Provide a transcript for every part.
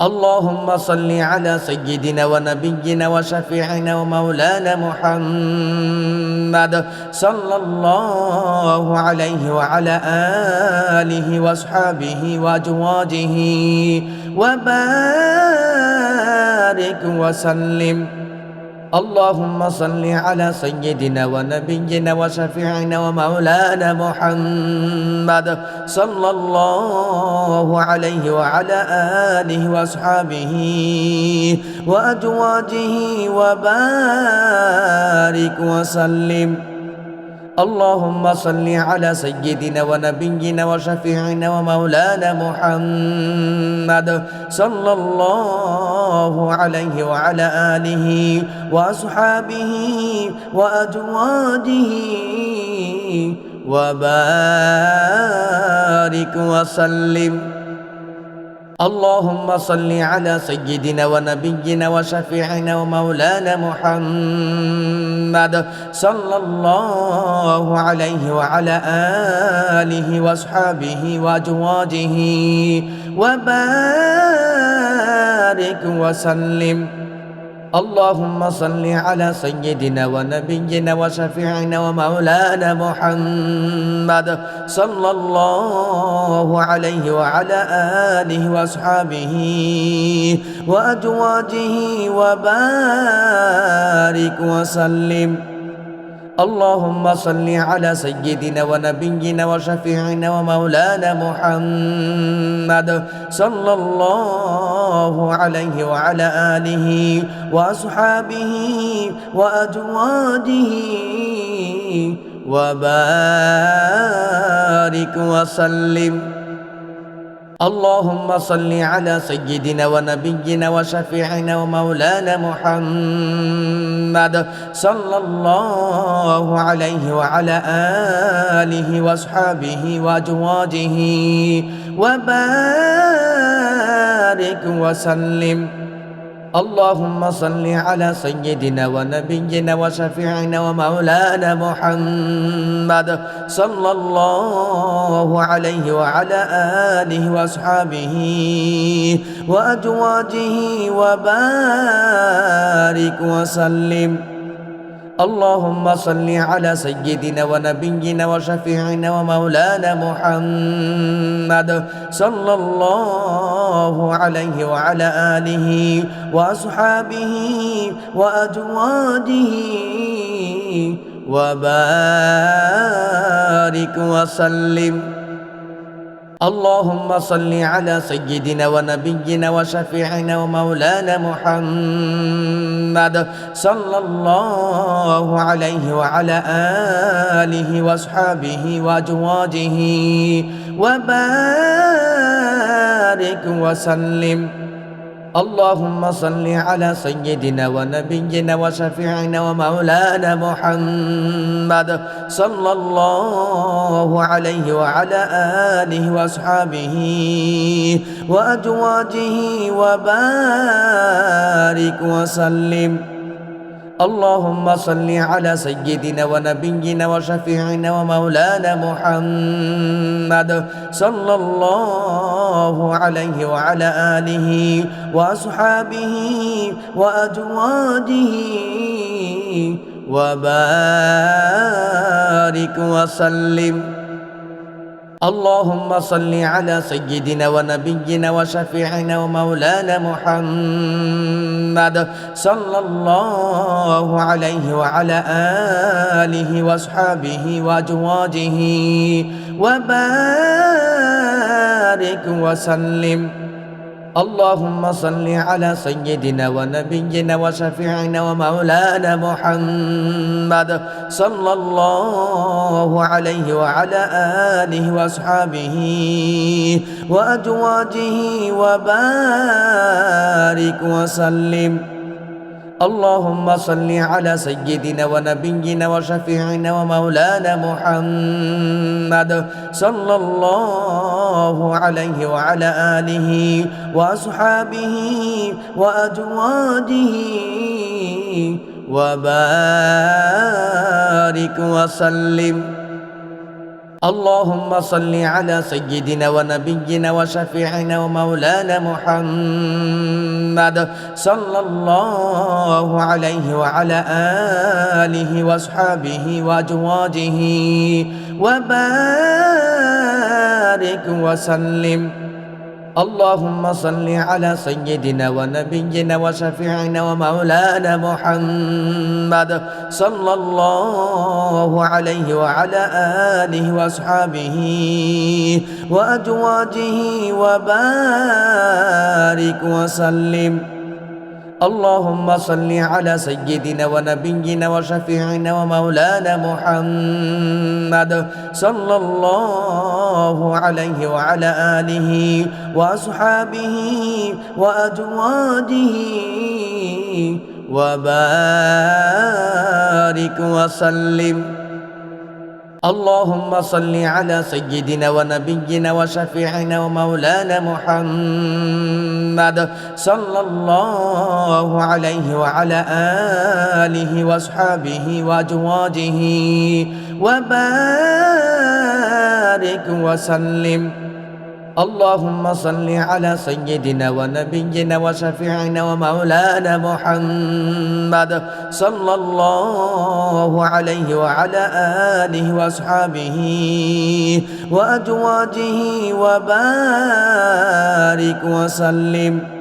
اللهم صل على سيدنا ونبينا وشفيعنا ومولانا محمد صلى الله عليه وعلى آله وأصحابه وأزواجه وبارك وسلم. اللهم صل على سيدنا ونبينا وشفيعنا ومولانا محمد صلى الله عليه وعلى آله وأصحابه وأزواجه وبارك وسلم. اللهم صل على سيدنا ونبينا وشفيعنا ومولانا محمد صلى الله عليه وعلى آله وأصحابه وأزواجه وبارك وسلم. اللهم صل على سيدنا ونبينا وشفيعنا ومولانا محمد صلى الله عليه وعلى آله وأصحابه وأزواجه وبارك وسلم. اللهم صل على سيدنا ونبينا وشفيعنا ومولانا محمد صلى الله عليه وعلى آله وأصحابه وأزواجه وبارك وسلم. اللهم صل على سيدنا ونبينا وشفيعنا ومولانا محمد صلى الله عليه وعلى آله وأصحابه وأزواجه وبارك وسلم. اللهم صل على سيدنا ونبينا وشفيعنا ومولانا محمد صلى الله عليه وعلى آله وأصحابه وأزواجه وبارك وسلم. اللهم صل على سيدنا ونبينا وشفيعنا ومولانا محمد صلى الله عليه وعلى آله وأصحابه وأزواجه وبارك وسلم. اللهم صل على سيدنا ونبينا وشفيعنا ومولانا محمد صلى الله عليه وعلى آله وأصحابه وأزواجه وبارك وسلم. اللهم صل على سيدنا ونبينا وشفيعنا ومولانا محمد صلى الله عليه وعلى آله وأصحابه وأزواجه وبارك وسلم. اللهم صل على سيدنا ونبينا وشفيعنا ومولانا محمد صلى الله عليه وعلى آله وأصحابه وأزواجه وبارك وسلم. اللهم صل على سيدنا ونبينا وشفيعنا ومولانا محمد صلى الله عليه وعلى آله وأصحابه وأزواجه وبارك وسلم. اللهم صل على سيدنا ونبينا وشفيعنا ومولانا محمد صلى الله عليه وعلى آله وأصحابه وأزواجه وبارك وسلم. اللهم صل على سيدنا ونبينا وشفيعنا ومولانا محمد صلى الله عليه وعلى آله وأصحابه وأزواجه وبارك وسلم. اللهم صل على سيدنا ونبينا وشفيعنا ومولانا محمد صلى الله عليه وعلى آله وأصحابه وأزواجه وبارك وسلم. اللهم صل على سيدنا ونبينا وشفيعنا ومولانا محمد صلى الله عليه وعلى آله وأصحابه وأزواجه وبارك وسلم. اللهم صل على سيدنا ونبينا وشفيعنا ومولانا محمد صلى الله عليه وعلى آله وأصحابه وأزواجه وبارك وسلم. اللهم صل على سيدنا ونبينا وشفيعنا ومولانا محمد صلى الله عليه وعلى آله وأصحابه وأزواجه وبارك وسلم. اللهم صل على سيدنا ونبينا وشفيعنا ومولانا محمد صلى الله عليه وعلى آله وأصحابه وأزواجه وبارك وسلم. اللهم صل على سيدنا ونبينا وشفيعنا ومولانا محمد صلى الله عليه وعلى آله وأصحابه وأزواجه وبارك وسلم.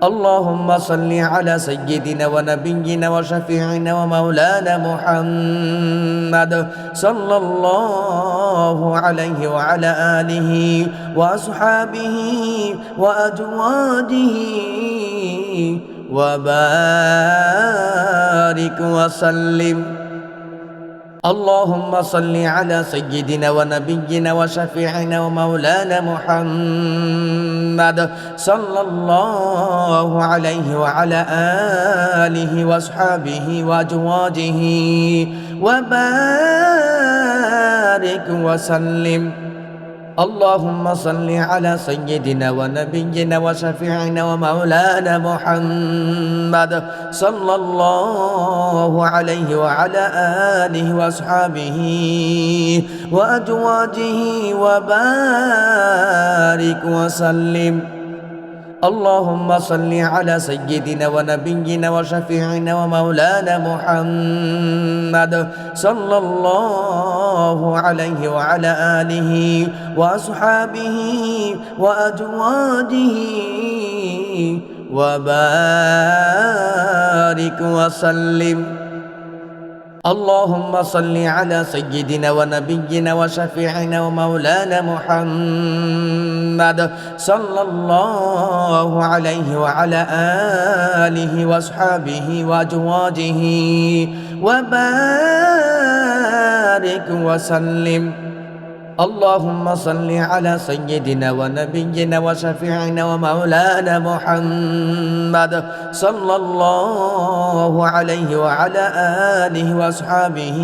اللهم صل على سيدنا ونبينا وشفيعنا ومولانا محمد صلى الله عليه وعلى آله وأصحابه وأزواجه وبارك وسلم. اللهم صل على سيدنا ونبينا وشفيعنا ومولانا محمد صلى الله عليه وعلى آله وأصحابه وأزواجه وبارك وسلم. اللهم صل على سيدنا ونبينا وشفيعنا ومولانا محمد صلى الله عليه وعلى آله وأصحابه وأزواجه وبارك وسلم. اللهم صل على سيدنا ونبينا وشفيعنا ومولانا محمد صلى الله عليه وعلى آله وأصحابه وأزواجه وبارك وسلم. اللهم صل على سيدنا ونبينا وشفيعنا ومولانا محمد صلى الله عليه وعلى آله وأصحابه وأزواجه وبارك وسلم. اللهم صل على سيدنا ونبينا وشفيعنا ومولانا محمد صلى الله عليه وعلى آله وأصحابه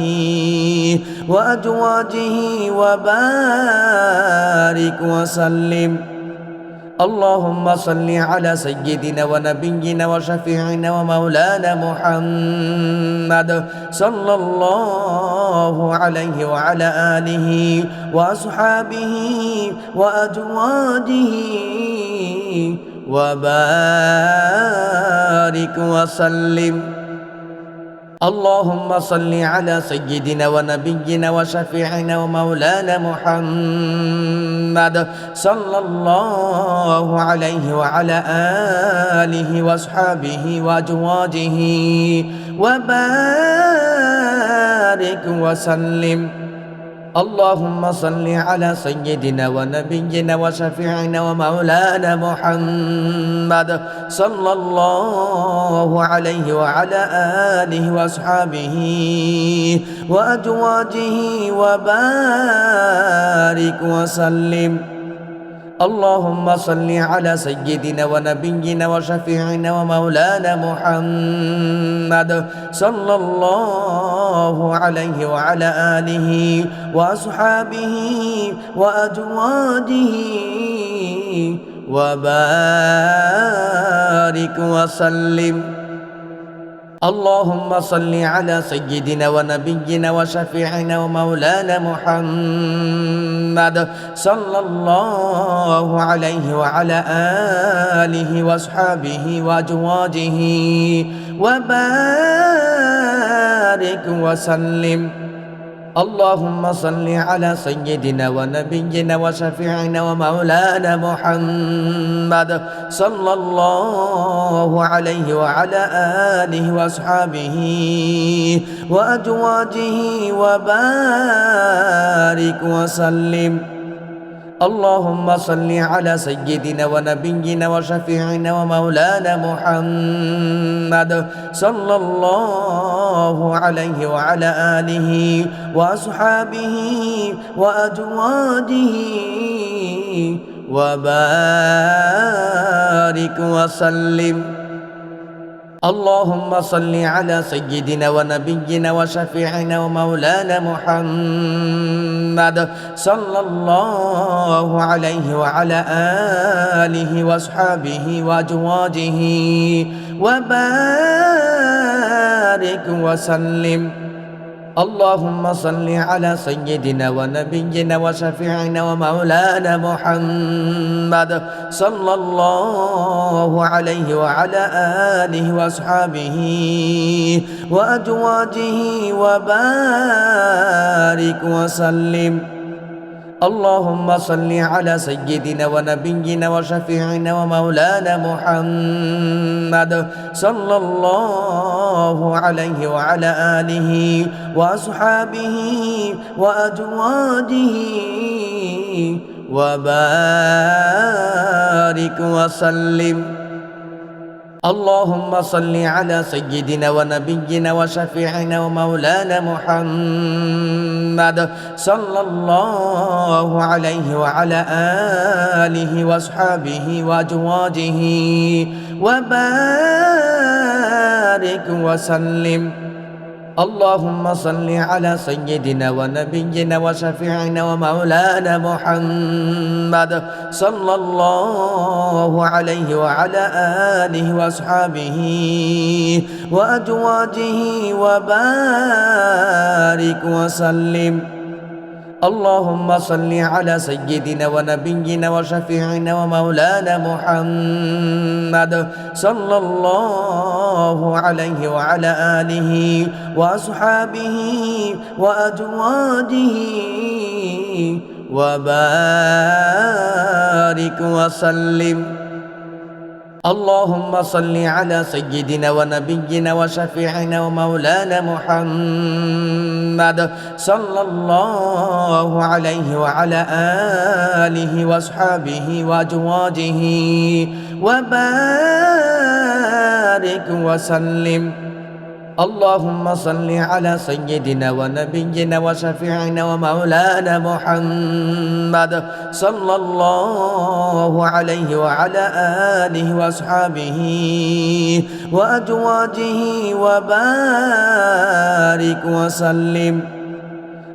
وأزواجه وبارك وسلم. اللهم صل على سيدنا ونبينا وشفيعنا ومولانا محمد صلى الله عليه وعلى آله وأصحابه وأزواجه وبارك وسلم. اللهم صل على سيدنا ونبينا وشفيعنا ومولانا محمد صلى الله عليه وعلى آله وأصحابه وأزواجه وبارك وسلم. اللهم صل على سيدنا ونبينا وشفيعنا ومولانا محمد صلى الله عليه وعلى آله وأصحابه وأزواجه وبارك وسلم. اللهم صل على سيدنا ونبينا وشفيعنا ومولانا محمد صلى الله عليه وعلى آله وأصحابه وأزواجه وبارك وسلم. اللهم صل على سيدنا ونبينا وشفيعنا ومولانا محمد صلى الله عليه وعلى آله وأصحابه وأزواجه وبارك وسلم. اللهم صل على سيدنا ونبينا وشفيعنا ومولانا محمد صلى الله عليه وعلى آله وأصحابه وأزواجه وبارك وسلم. اللهم صل على سيدنا ونبينا وشفيعنا ومولانا محمد صلى الله عليه وعلى آله وأصحابه وأزواجه وبارك وسلم. اللهم صل على سيدنا ونبينا وشفيعنا ومولانا محمد صلى الله عليه وعلى آله وأصحابه وأزواجه وبارك وسلم. اللهم صل على سيدنا ونبينا وشفيعنا ومولانا محمد صلى الله عليه وعلى آله وأصحابه وأزواجه وبارك وسلم. اللهم صل على سيدنا ونبينا وشفيعنا ومولانا محمد صلى الله عليه وعلى آله وأصحابه وأزواجه وبارك وسلم. اللهم صل على سيدنا ونبينا وشفيعنا ومولانا محمد صلى الله عليه وعلى آله وأصحابه وأزواجه وبارك وسلم. اللهم صل على سيدنا ونبينا وشفيعنا ومولانا محمد صلى الله عليه وعلى آله وأصحابه وأزواجه وبارك وسلم. اللهم صل على سيدنا ونبينا وشفيعنا ومولانا محمد صلى الله عليه وعلى آله وأصحابه وأزواجه وبارك وسلم. اللهم صل على سيدنا ونبينا وشفيعنا ومولانا محمد صلى الله عليه وعلى آله وأصحابه وأزواجه وبارك وسلم. اللهم صل على سيدنا ونبينا وشفيعنا ومولانا محمد صلى الله عليه وعلى آله وأصحابه وأزواجه وبارك وسلم.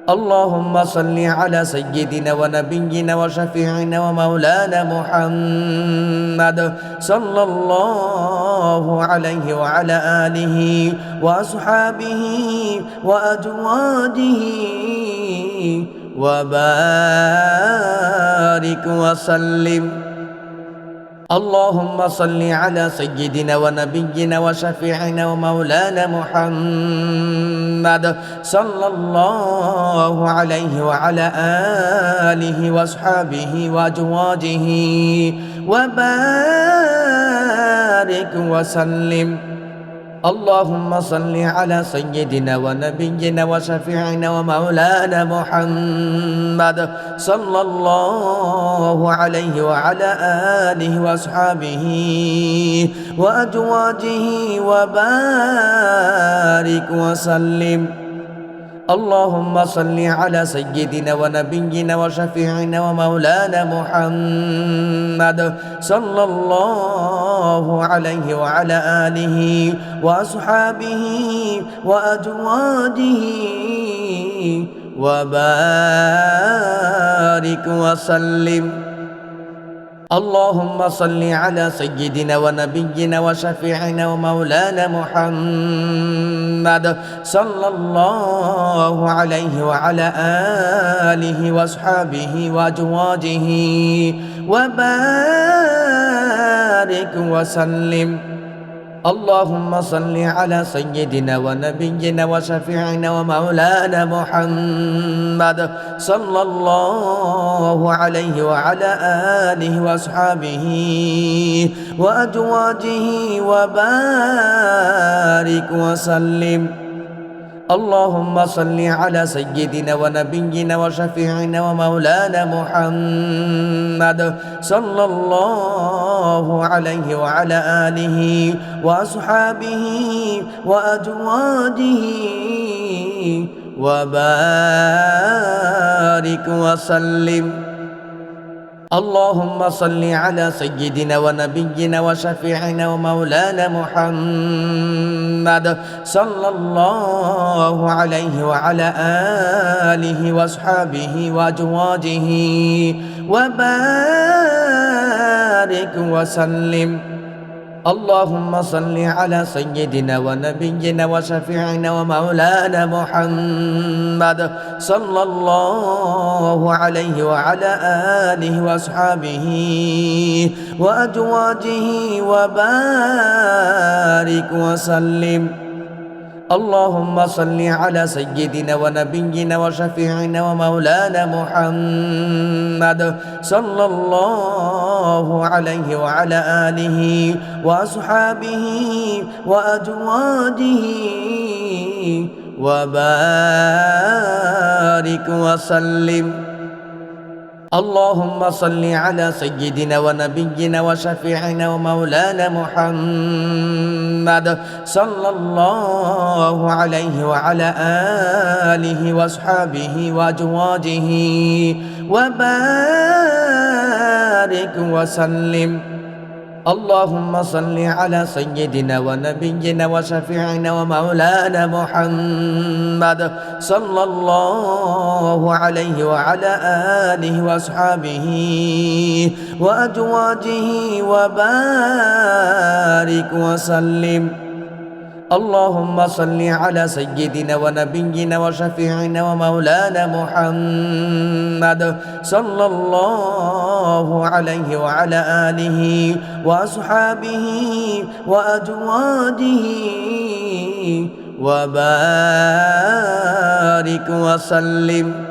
اللهم صل على سيدنا ونبينا وشفيعنا ومولانا محمد صلى الله عليه وعلى آله وأصحابه وأزواجه وبارك وسلم. اللهم صل على سيدنا ونبينا وشفيعنا ومولانا محمد صلى الله عليه وعلى آله وأصحابه وأزواجه وبارك وسلم. اللهم صل على سيدنا ونبينا وشفيعنا ومولانا محمد صلى الله عليه وعلى آله وأصحابه وأزواجه وبارك وسلم. اللهم صل على سيدنا ونبينا وشفيعنا ومولانا محمد صلى الله عليه وعلى آله وأصحابه وأزواجه وبارك وسلم. اللهم صل على سيدنا ونبينا وشفيعنا ومولانا محمد صلى الله عليه وعلى آله وأصحابه وأزواجه وبارك وسلم. اللهم صل على سيدنا ونبينا وشفيعنا ومولانا محمد صلى الله عليه وعلى آله وأصحابه وأزواجه وبارك وسلم. اللهم صل على سيدنا ونبينا وشفيعنا ومولانا محمد صلى الله عليه وعلى آله وأصحابه وأزواجه وبارك وسلم. اللهم صل على سيدنا ونبينا وشفيعنا ومولانا محمد صلى الله عليه وعلى آله وأصحابه وأزواجه وبارك وسلم. اللهم صل على سيدنا ونبينا وشفيعنا ومولانا محمد صلى الله عليه وعلى آله وأصحابه وأزواجه وبارك وسلم. اللهم صل على سيدنا ونبينا وشفيعنا ومولانا محمد صلى الله عليه وعلى آله وأصحابه وأزواجه وبارك وسلم. اللهم صل على سيدنا ونبينا وشفيعنا ومولانا محمد صلى الله عليه وعلى آله وأصحابه وأزواجه وبارك وسلم. اللهم صل على سيدنا ونبينا وشفيعنا ومولانا محمد صلى الله عليه وعلى آله وأصحابه وأزواجه وبارك وسلم. اللهم صل على سيدنا ونبينا وشفيعنا ومولانا محمد صلى الله عليه وعلى آله وأصحابه وأزواجه وبارك وسلم.